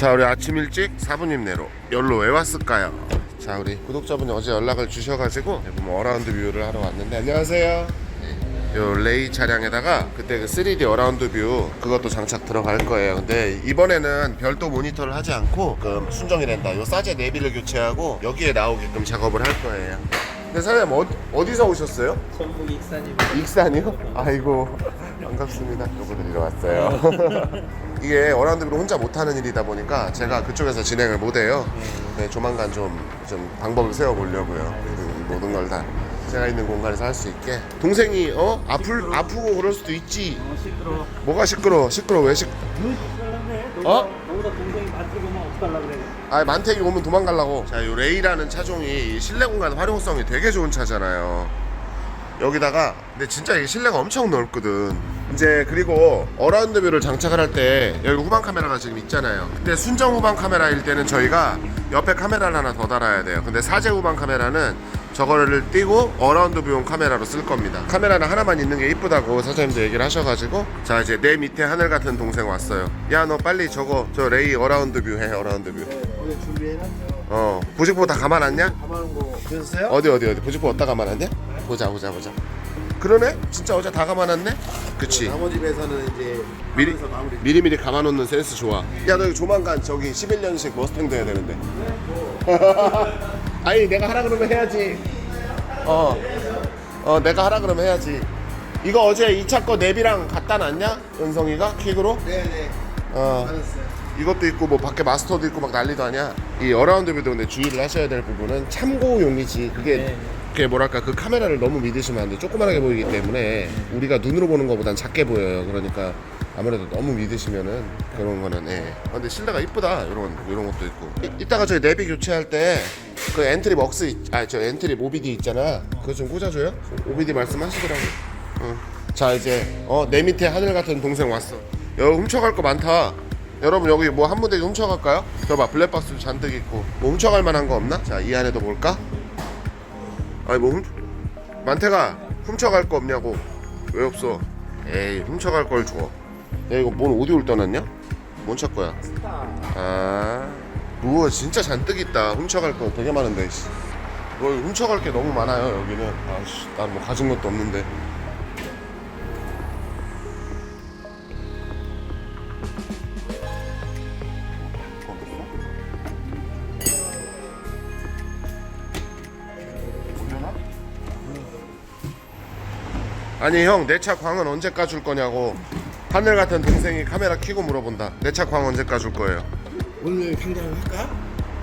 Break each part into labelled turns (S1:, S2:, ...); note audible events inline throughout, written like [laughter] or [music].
S1: 자 우리 아침 일찍 사부님 내로 열로 왜 왔을까요? 자 우리 구독자분이 어제 연락을 주셔가지고 네, 보면 어라운드 뷰를 하러 왔는데 안녕하세요. 네, 요 레이 차량에다가 그때 그 3D 어라운드 뷰 그것도 장착 들어갈 거예요. 근데 이번에는 별도 모니터를 하지 않고 그 순정이란다. 요 사제 내비를 교체하고 여기에 나오게끔 작업을 할 거예요 근데 사장님 어, 어디서 오셨어요?
S2: 전북 익산이고
S1: 익산이요? 아이고 반갑습니다. 드리러 왔어요. [laughs] 이게 어라운드로 혼자 못하는 일이다 보니까 제가 그쪽에서 진행을 못해요. 네, 조만간 좀, 좀 방법을 세워보려고요. 그 모든 걸 다 제가 있는 공간에서 할 수 있게. 동생이 어 아플 아프고 그럴 수도 있지.
S2: 어, 시끄러.
S1: 뭐가 시끄러? 시끄러 왜 시? 어?
S2: 너보다 동생이 맞추고 면 어떡하려 그래?
S1: 아 만택이 오면 도망가려고. 자, 요 레이라는 차종이 이 실내 공간 활용성이 되게 좋은 차잖아요. 여기다가 근데 진짜 이게 실내가 엄청 넓거든. 이제 그리고 어라운드 뷰를 장착을 할 때 여기 후방 카메라가 지금 있잖아요. 근데 순정 후방 카메라일 때는 저희가 옆에 카메라를 하나 더 달아야 돼요. 근데 사제 후방 카메라는 저거를 띄고 어라운드 뷰용 카메라로 쓸 겁니다. 카메라는 하나만 있는 게 이쁘다고 사장님도 얘기를 하셔가지고 자 이제 내 밑에 하늘 같은 동생 왔어요. 야 너 빨리 저거 저 레이 어라운드 뷰 해 어라운드 뷰.
S3: 오늘 준비해놨죠.
S1: 어 부직포 다 감아놨냐?
S3: 가만한 거 보셨어요?
S1: 어디 어디 어디 부직포 어디다 감아놨냐? 보자 보자 보자. 그러네? 진짜 어제 다 감아놨네? 그치
S3: 나머지 배에서는 이제
S1: 미리
S3: 하면서 마무리.
S1: 미리 미리 감아놓는 센스 좋아 야 너 이거 조만간 저기 11년식 머스탱 돼야 되는데 [laughs] 아니 내가 하라 그러면 해야지 어, 어 내가 하라 그러면 해야지 이거 어제 2차 거 내비랑 갖다 놨냐? 은성이가 킥으로?
S3: 네네.
S1: 어
S3: 받았어요.
S1: 이것도 있고 뭐 밖에 마스터도 있고 막 난리도 아니야. 이 어라운드 뷰도 근데 주의를 하셔야 될 부분은 참고용이지. 그게
S2: 네.
S1: 그게 뭐랄까 그 카메라를 너무 믿으시면 안 돼. 조그만하게 보이기 때문에 우리가 눈으로 보는 것보단 작게 보여요. 그러니까 아무래도 너무 믿으시면은 그런 거는 예. 아, 근데 실내가 이쁘다. 이런 이런 것도 있고. 이, 이따가 저희 내비 교체할 때 그 엔트리 먹스 아저 엔트리 모비디 있잖아. 그거 좀 꽂아줘요. 오비디 말씀하시더라고. 응. 자 이제 어 내 밑에 하늘 같은 동생 왔어. 여기 훔쳐갈 거 많다. 여러분 여기 뭐한 무대 훔쳐갈까요? 저봐 블랙박스 잔뜩 있고 뭐 훔쳐갈 만한 거 없나? 자 이 안에도 볼까? 아니 뭐 훔... 만태가 훔쳐갈 거 없냐고 왜 없어? 에이 훔쳐갈 걸 줘. 야 이거 뭔 오디오를 떠났냐? 뭔차 거야? 아 우와 진짜 잔뜩 있다. 훔쳐갈 거 되게 많은데 씨. 뭐 훔쳐갈 게 너무 많아요 여기는. 아씨 난뭐 가진 것도 없는데. 아니 형 내 차 광은 언제 까줄 거냐고. 하늘 같은 동생이 카메라 켜고 물어본다. 내 차 광 언제 까줄 거예요
S3: 오늘 당장 할까?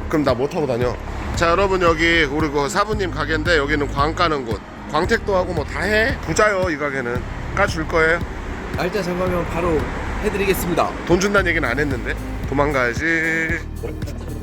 S1: 그럼 나못 타고 다녀? 자 여러분 여기 우리 그 사부님 가게인데 여기는 광 까는 곳. 광택도 하고 뭐 다 해? 부자요 이 가게는. 까 줄 거예요?
S3: 날짜 정하면 바로 해드리겠습니다.
S1: 돈 준다는 얘기는 안 했는데? 도망가야지 [laughs]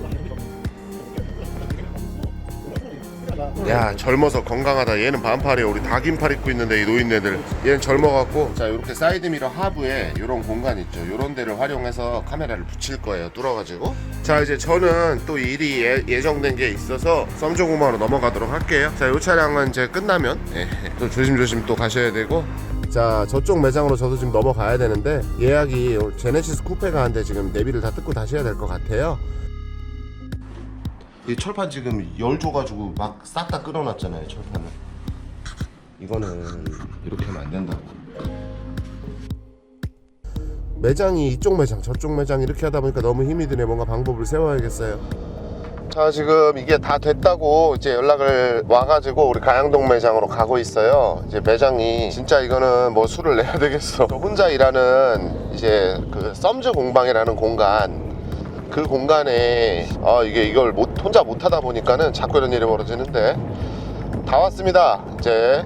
S1: 야 젊어서 건강하다. 얘는 반팔이야 우리 다 긴팔 입고 있는데 이 노인네들. 얘는 젊어갖고 자 이렇게 사이드미러 하부에 이런 공간 있죠. 이런 데를 활용해서 카메라를 붙일 거예요 뚫어가지고. 자 이제 저는 또 일이 예, 예정된 게 있어서 썸조구마로 넘어가도록 할게요. 자 이 차량은 이제 끝나면 예, 또 조심조심 또 가셔야 되고. 자 저쪽 매장으로 저도 지금 넘어가야 되는데 예약이 제네시스 쿠페가 한데 지금 내비를 다 뜯고 다시 해야 될 것 같아요 이 철판 지금 열 줘가지고 막 싹다 끌어놨잖아요 철판을. 이거는 이렇게 하면 안 된다고. 매장이 이쪽 매장 저쪽 매장 이렇게 하다 보니까 너무 힘이 드네. 뭔가 방법을 세워야겠어요. 자 지금 이게 다 됐다고 이제 연락을 와가지고 우리 가양동 매장으로 가고 있어요. 이제 매장이 진짜 이거는 뭐 술을 내야 되겠어. 저 혼자 일하는 이제 그 썸즈 공방이라는 공간 그 공간에 아 이게 이걸 못 혼자 못 하다 보니까는 자꾸 이런 일이 벌어지는데 다 왔습니다 이제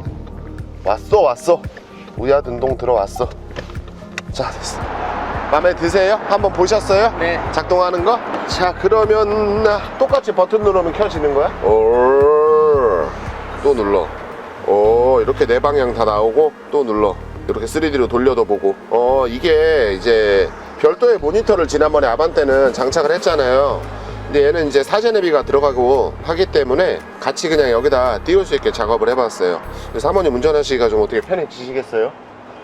S1: 왔어 왔어 우야든동 들어왔어 자 됐어 마음에 드세요? 한번 보셨어요?
S2: 네.
S1: 작동하는 거? 자 그러면 똑같이 버튼 누르면 켜지는 거야? 오, 또 눌러 오 이렇게 네 방향 다 나오고 또 눌러 이렇게 3D로 돌려도 보고 어 이게 이제 별도의 모니터를 지난번에 아반떼는 장착을 했잖아요 근데 얘는 이제 사제 내비가 들어가고 하기 때문에 같이 그냥 여기다 띄울 수 있게 작업을 해봤어요 사모님 운전하시기가 좀 어떻게 편해지시겠어요?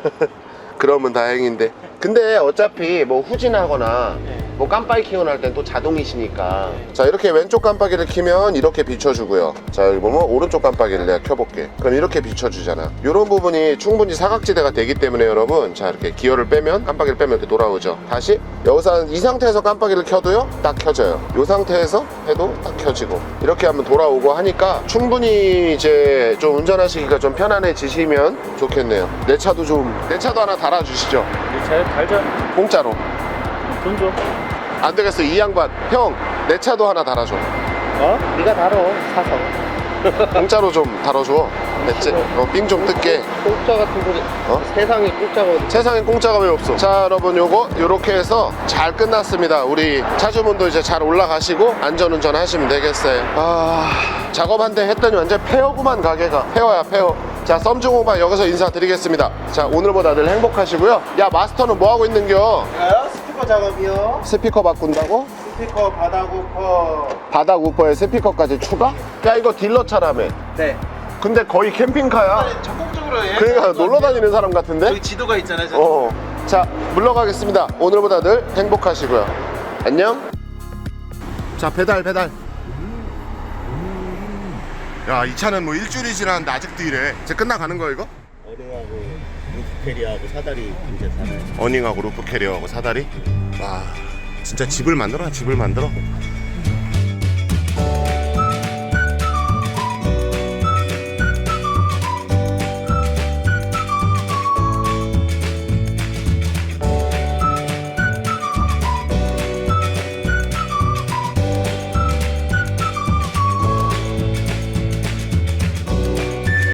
S1: [laughs] 그러면 다행인데 근데 어차피 뭐 후진하거나
S2: 네.
S1: 뭐 깜빡이 키고 날땐또 자동이시니까. 자 이렇게 왼쪽 깜빡이를 키면 이렇게 비춰주고요. 자 여기 보면 오른쪽 깜빡이를 내가 켜볼게. 그럼 이렇게 비춰주잖아. 이런 부분이 충분히 사각지대가 되기 때문에 여러분 자 이렇게 기어를 빼면 깜빡이를 빼면 이렇게 돌아오죠. 다시 여기서 한이 상태에서 깜빡이를 켜도요 딱 켜져요. 이 상태에서 해도 딱 켜지고. 이렇게 하면 돌아오고 하니까 충분히 이제 좀 운전하시기가 좀 편안해지시면 좋겠네요. 내 차도 좀 내 차도 하나 달아주시죠.
S2: 잘 달자.
S1: 공짜로
S2: 돈 줘.
S1: 안 되겠어 이 양반 형 내 차도 하나 달아줘
S2: 어? 네가 달어. 사서. [laughs]
S1: 공짜로 좀 달아줘 넷째 어, 삥좀 뜯게
S2: 공짜 같은 소리.
S1: 어?
S2: 세상에 공짜가 어디?
S1: 세상엔 공짜가 왜 없어 자 여러분 요거 요렇게 해서 잘 끝났습니다 우리 차주분도 이제 잘 올라가시고 안전운전 하시면 되겠어요 아 작업한데 했더니 완전 폐허구만 가게가 폐허야 폐허 자 썸중오바 여기서 인사드리겠습니다 자 오늘보다 늘 행복하시고요 야 마스터는 뭐하고 있는겨?
S3: 스피커 작업이요.
S1: 스피커 바꾼다고?
S3: 스피커 바닥 우퍼.
S1: 바닥 우퍼에 스피커까지 추가? 야 이거 딜러 차라며
S3: 네.
S1: 근데 거의 캠핑카야
S3: 적극적으로 해.
S1: 그러니까 놀러 다니는 사람 같은데?
S3: 여기 지도가 있잖아요. 저.
S1: 어. 자, 물러가겠습니다. 오늘보다 늘 행복하시고요. 안녕. 자, 배달, 배달. 야, 이 차는 뭐 일주일이 지났는데 아직도 이래. 이제 끝나가는 거야, 이거?
S4: 어ring하고 루프캐리하고 사다리 이제 살아요.
S1: 어닝하고 루프 캐리어하고 사다리. 와, 진짜 집을 만들어, 집을 만들어.